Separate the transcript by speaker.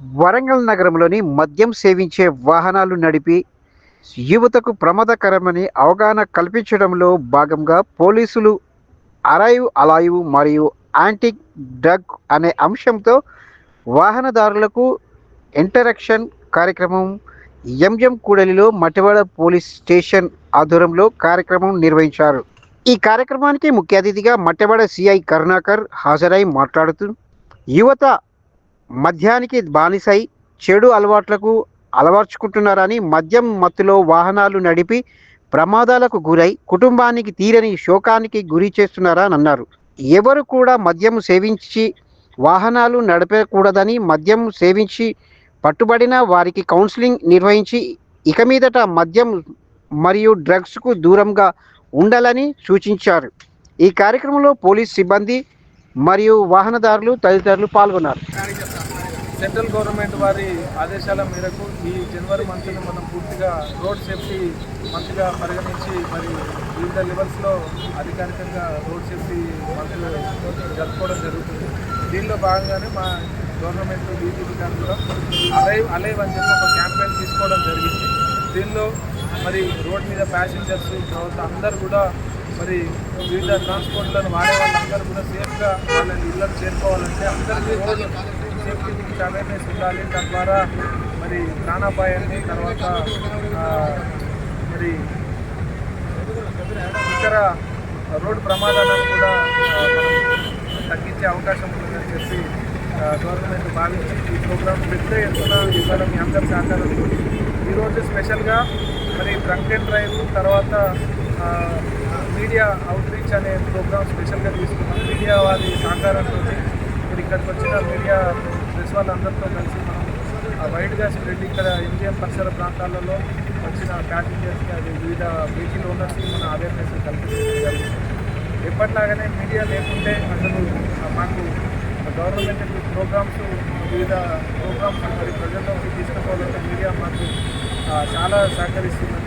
Speaker 1: వరంగల్ నగరంలోని మద్యం సేవించే వాహనాలు నడిపి యువతకు ప్రమాదకరమని అవగాహన కల్పించడంలో భాగంగా పోలీసులు అరైవ్ అలాయువు మరియు యాంటిక్ డ్రగ్ అనే అంశంతో వాహనదారులకు ఇంటరాక్షన్ కార్యక్రమం ఎంజం కూడలిలో మటివాడ పోలీస్ స్టేషన్ ఆధ్వర్యంలో కార్యక్రమం నిర్వహించారు. ఈ కార్యక్రమానికి ముఖ్య అతిథిగా మట్టెవాడ సిఐ కరుణాకర్ హాజరై మాట్లాడుతూ యువత మద్యానికి బానిసై చెడు అలవాట్లకు అలవర్చుకుంటున్నారని మద్యం మత్తులో వాహనాలు నడిపి ప్రమాదాలకు గురై కుటుంబానికి తీరని శోకానికి గురి చేస్తున్నారని అన్నారు. ఎవరు కూడా మద్యం సేవించి వాహనాలు నడపకూడదని మద్యం సేవించి పట్టుబడిన వారికి కౌన్సిలింగ్ నిర్వహించి ఇక మీదట మద్యం మరియు డ్రగ్స్కు దూరంగా ఉండాలని సూచించారు. ఈ కార్యక్రమంలో పోలీస్ సిబ్బంది మరియు వాహనదారులు తదితరులు పాల్గొన్నారు.
Speaker 2: సెంట్రల్ గవర్నమెంట్ వారి ఆదేశాల మేరకు ఈ జనవరి మంత్ని మనం పూర్తిగా రోడ్ సేఫ్టీ మంత్గా పరిగణించి మరి వివిధ లెవెల్స్లో అధికారికంగా రోడ్ సేఫ్టీ మంత్ జరుపుకోవడం జరుగుతుంది. దీనిలో భాగంగానే మా గవర్నమెంట్ బీజేపీ గారు కూడా అలైవ్ అలైవ్ అని చెప్పి ఒక క్యాంపెయిన్ తీసుకోవడం జరిగింది. దీనిలో మరి రోడ్ మీద ప్యాసింజర్స్ తర్వాత అందరు కూడా మరి వివిధ ట్రాన్స్పోర్ట్లను వాడే వాళ్ళందరూ కూడా సేఫ్గా వాళ్ళని ఇళ్ళకు చేరుకోవాలంటే అందరికీ రోజు సేఫ్టీ గురించి అవేర్నెస్ ఉండాలి. తద్వారా మరి ప్రాణాపాయాన్ని తర్వాత మరి ఇతర రోడ్డు ప్రమాదాలను కూడా తగ్గించే అవకాశం ఉంటుందని చెప్పి గవర్నమెంట్ భావించి ఈ ప్రోగ్రామ్ పెద్ద ఎత్తున ఇవాళ మీ అందరి సహకారంతో ఈరోజు స్పెషల్గా మరి డ్రంక్ అండ్ డ్రైవ్ తర్వాత మీడియా అవుట్ రీచ్ అనే ప్రోగ్రామ్ స్పెషల్గా తీసుకున్నాం. మీడియా వారి సహకారంతో ఇక్కడికి వచ్చిన మీడియా ప్రెస్ వాళ్ళందరితో కలిసి మనం ఆ వైడ్గా స్ప్రెడ్ ఇక్కడ ఎంజిఎం పరిసర ప్రాంతాలలో వచ్చిన ప్యాసింజర్స్కి అది వివిధ వెహికల్ ఓనర్స్కి మన అవేర్నెస్ కల్పించడం జరిగింది. ఎప్పటిలాగానే మీడియా లేకుంటే అసలు మాకు గవర్నమెంట్ ప్రోగ్రామ్స్ వివిధ ప్రోగ్రామ్స్ మరి ప్రజల్లోకి తీసుకుపోవాలంటే మీడియా మాకు చాలా సహకరిస్తుంది.